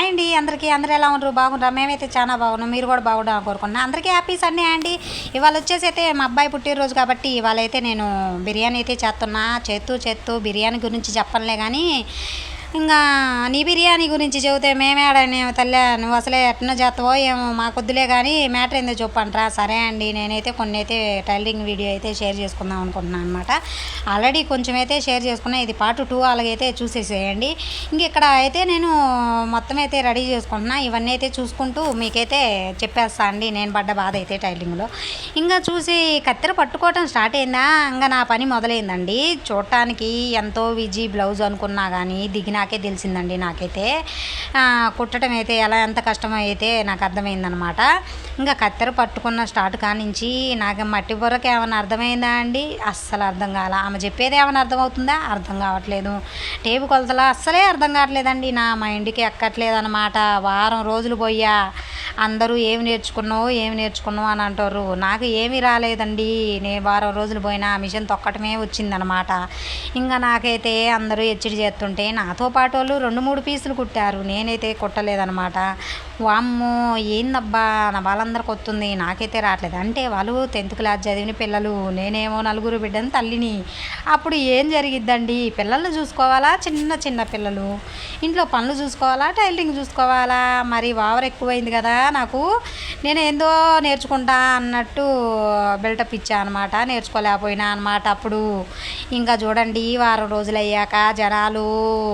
Hi అండి అందరికీ. అందరూ ఎలా ఉండరు బాగుంటారు మేమైతే చాలా బాగున్నాం. మీరు కూడా బాగుండాలని కోరుకున్నాను అందరికీ హ్యాపీ సండే అండి. ఇవాళ వచ్చేసి అయితే మా అబ్బాయి పుట్టినరోజు కాబట్టి ఇవాళ అయితే నేను బిర్యానీ అయితే చేస్తున్నా. చేత్తూ చేత్తూ బిర్యానీ గురించి చెప్పనులే కానీ ఇంకా నీ బిర్యానీ గురించి చెబితే మేమేడనే తల్లే నువ్వు అసలే ఎట్నో చేస్తావో ఏమో మాకొద్దులే కానీ మ్యాటర్ ఏందో చెప్పంటారా. సరే అండి నేనైతే కొన్ని అయితే టైలరింగ్ వీడియో అయితే షేర్ చేసుకుందాం అనుకుంటున్నాను అనమాట ఆల్రెడీ కొంచెం అయితే షేర్ చేసుకున్నా ఇది పార్ట్ టూ అలాగైతే చూసేసేయండి. ఇంక ఇక్కడ అయితే నేను మొత్తం అయితే రెడీ చేసుకుంటున్నా. ఇవన్నీ అయితే చూసుకుంటూ మీకైతే చెప్పేస్తా అండి నేను పడ్డ బాధ అయితే టైలింగ్లో ఇంకా చూసి కత్తెర పట్టుకోవటం స్టార్ట్ అయిందా? ఇంకా నా పని మొదలైందండి. చూడటానికి ఎంతో విజీ బ్లౌజ్ అనుకున్నా కానీ నాకే తెలిసిందండి నాకైతే. కుట్టడం అయితే ఎలా ఎంత కష్టమో అయితే నాకు అర్థమైందనమాట ఇంకా కత్తెర పట్టుకున్న స్టార్ట్ కానించి నాకు మట్టి బుర్రకి ఏమైనా అర్థమైందా అండి? అస్సలు అర్థం కాల. ఆమె చెప్పేది ఏమైనా అర్థమవుతుందా? అర్థం కావట్లేదు. టేపు కొలతలు అస్సలే అర్థం కావట్లేదండి. నా మైండ్కి ఎక్కట్లేదు అనమాట వారం రోజులు పోయా అందరూ ఏమి నేర్చుకున్నావు ఏమి నేర్చుకున్నావు అని అంటారు. నాకు ఏమీ రాలేదండి. నేను వారం రోజులు పోయినా మిషన్ తొక్కటమే వచ్చిందనమాట. ఇంకా నాకైతే అందరూ హెచ్చడి చేస్తుంటే నాతో పాటు వాళ్ళు రెండు మూడు పీసులు కుట్టారు. నేనైతే కుట్టలేదనమాట. వామ్మో ఏందబ్బా నా వాళ్ళందరికి వస్తుంది నాకైతే రావట్లేదు. అంటే వాళ్ళు టెన్త్ క్లాస్ చదివిన పిల్లలు నేనేమో నలుగురు బిడ్డని తల్లిని. అప్పుడు ఏం జరిగిద్దండి? పిల్లల్ని చూసుకోవాలా? చిన్న చిన్న పిల్లలు. ఇంట్లో పనులు చూసుకోవాలా? టైలరింగ్ చూసుకోవాలా? మరి వావర్ ఎక్కువైంది కదా నాకు. నేను ఏందో నేర్చుకుంటా అన్నట్టు బిల్టప్ ఇచ్చా అనమాట నేర్చుకోలేకపోయినా అనమాట అప్పుడు. ఇంకా చూడండి వారం రోజులు అయ్యాక జనాలు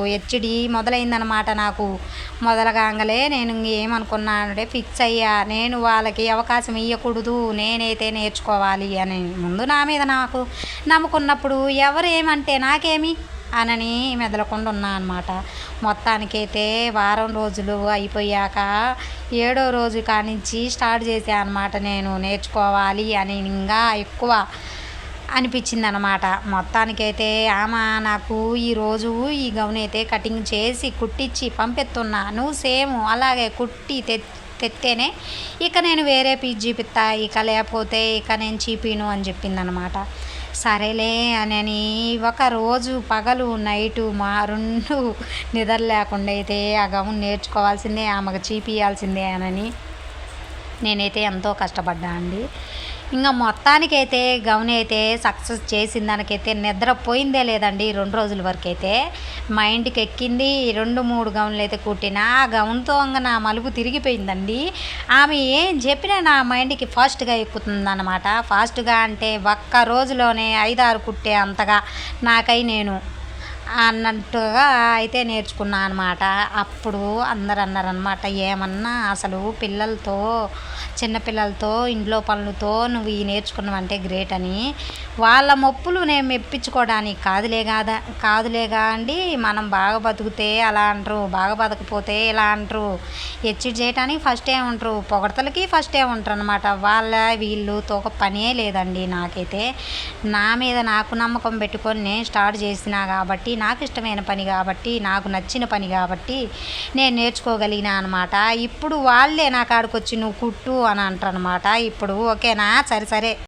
హెచ్డి మొదలైందనమాట నాకు. మొదలగాంగలే నేను ఏమనుకున్నా అనుకున్నాను ఫిక్స్ అయ్యా నేను వాళ్ళకి అవకాశం ఇవ్వకూడదు నేనైతే నేర్చుకోవాలి అని. ముందు నా మీద నాకు నమ్ముకున్నప్పుడు ఎవరు ఏమంటే నాకేమి? అనని మెదలకుండా ఉన్నా అనమాట మొత్తానికైతే వారం రోజులు అయిపోయాక ఏడో రోజు కానించి స్టార్ట్ చేశాను అనమాట నేను నేర్చుకోవాలి అని. ఇంకా ఎక్కువ అనిపించింది అనమాట మొత్తానికైతే ఆమె నాకు ఈరోజు ఈ గౌన్ అయితే కటింగ్ చేసి కుట్టించి పంపిస్తున్నా నువ్వు సేమ్ అలాగే కుట్టి తె తెత్తేనే ఇక నేను వేరే పీస్ చూపిస్తా ఇక లేకపోతే ఇక నేను చీపీను అని చెప్పింది అనమాట సరేలే అని ఒక రోజు పగలు నైటు మా రెండు నిద్ర లేకుండా అయితే ఆ గౌన్ నేర్చుకోవాల్సిందే ఆమెకు చీపియాల్సిందే అని నేనైతే ఎంతో కష్టపడ్డా అండి. ఇంకా మొత్తానికైతే గౌని అయితే సక్సెస్ చేసిన దానికైతే నిద్ర పోయిందే లేదండి రెండు రోజుల వరకు అయితే మైండ్కి ఎక్కింది రెండు మూడు గౌన్లు అయితే కుట్టిన ఆ గౌన్తో ఇంకా నా మలుపు తిరిగిపోయిందండి. ఆమె ఏం చెప్పినా నా మైండ్కి ఫాస్ట్గా ఎక్కుతుంది అనమాట ఫాస్ట్గా అంటే ఒక్క రోజులోనే ఐదారు కుట్టే అంతగా నాకై నేను అన్నట్టుగా అయితే నేర్చుకున్నా అనమాట అప్పుడు అందరు అన్నారనమాట ఏమన్నా అసలు పిల్లలతో చిన్నపిల్లలతో ఇంట్లో పనులతో నువ్వు ఈ నేర్చుకున్నావంటే గ్రేట్ అని వాళ్ళ మొప్పులు నేను మెప్పించుకోవడానికి కాదులే కాదా కాదులేగా అండి మనం బాగా బతికితే అలా అంటారు బాగా బతకపోతే ఇలా అంటారు హెచ్చిడ్ చేయడానికి ఫస్ట్ ఏ ఉంటారు పొగడతలకి ఫస్ట్ ఏ ఉంటారు అనమాట వాళ్ళ వీళ్ళుతో ఒక పనే లేదండి నాకైతే. నా మీద నాకు నమ్మకం పెట్టుకొని నేను స్టార్ట్ చేసినా కాబట్టి నాకు ఇష్టమైన పని కాబట్టి నాకు నచ్చిన పని కాబట్టి నేను నేర్చుకోగలిగినా అనమాట ఇప్పుడు వాళ్ళే నా కాడికి వచ్చి నువ్వు కుట్టు అని అంటారు అనమాట ఇప్పుడు ఓకేనా? సరే సరే.